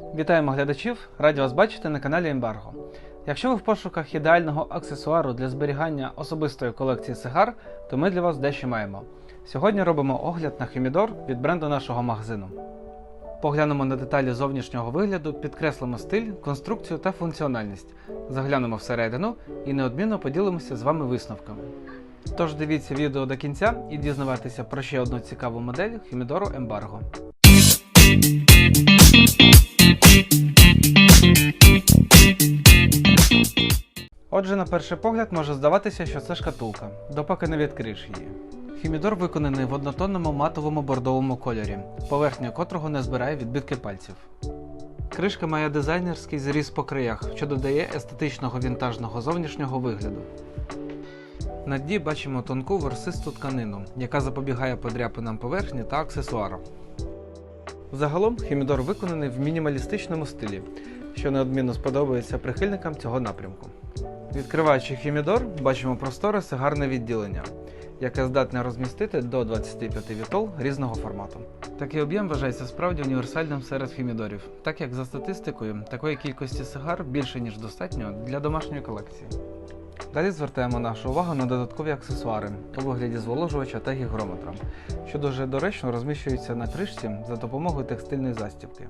Вітаємо глядачів! Раді вас бачити на каналі Ембарго. Якщо ви в пошуках ідеального аксесуару для зберігання особистої колекції сигар, то ми для вас дещо маємо. Сьогодні робимо огляд на хімідор від бренду нашого магазину. Поглянемо на деталі зовнішнього вигляду, підкреслимо стиль, конструкцію та функціональність. Заглянемо всередину і неодмінно поділимося з вами висновками. Тож дивіться відео до кінця і дізнавайтеся про ще одну цікаву модель хімідору Ембарго. Отже, на перший погляд може здаватися, що це шкатулка, допоки не відкриєш її. Хімідор виконаний в однотонному матовому бордовому кольорі, поверхня котрого не збирає відбитки пальців. Кришка має дизайнерський зріз по краях, що додає естетичного вінтажного зовнішнього вигляду. На дні бачимо тонку ворсисту тканину, яка запобігає подряпинам поверхні та аксесуарам. Загалом хімідор виконаний в мінімалістичному стилі, що неодмінно сподобається прихильникам цього напрямку. Відкриваючи хімідор, бачимо просторе сигарне відділення, яке здатне розмістити до 25 вітол різного формату. Такий об'єм вважається справді універсальним серед хімідорів, так як за статистикою такої кількості сигар більше ніж достатньо для домашньої колекції. Далі звертаємо нашу увагу на додаткові аксесуари у вигляді зволожувача та гігрометра, що дуже доречно розміщуються на кришці за допомогою текстильної застібки.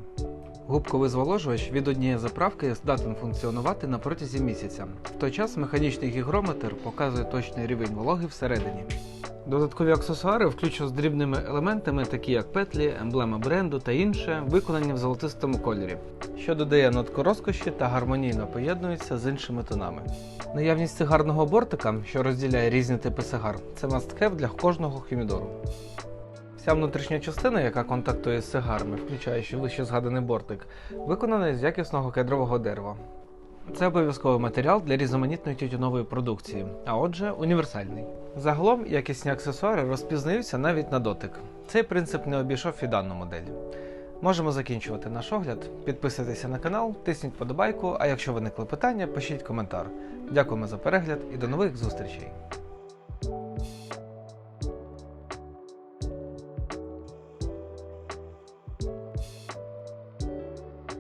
Губковий зволожувач від однієї заправки здатен функціонувати на протязі місяця. В той час механічний гігрометр показує точний рівень вологи всередині. Додаткові аксесуари, включно з дрібними елементами, такі як петлі, емблема бренду та інше, виконані в золотистому кольорі, що додає нотку розкоші та гармонійно поєднується з іншими тонами. Наявність сигарного бортика, що розділяє різні типи сигар, це must-have для кожного хімідору. Вся внутрішня частина, яка контактує з сигарами, включаючи вище згаданий бортик, виконана з якісного кедрового дерева. Це обов'язковий матеріал для різноманітної тютюнової продукції, а отже, універсальний. Загалом якісні аксесуари розпізнаються навіть на дотик. Цей принцип не обійшов і дану модель. Можемо закінчувати наш огляд. Підписуйтеся на канал, тисніть подобайку, а якщо виникли питання, пишіть коментар. Дякуємо за перегляд і до нових зустрічей!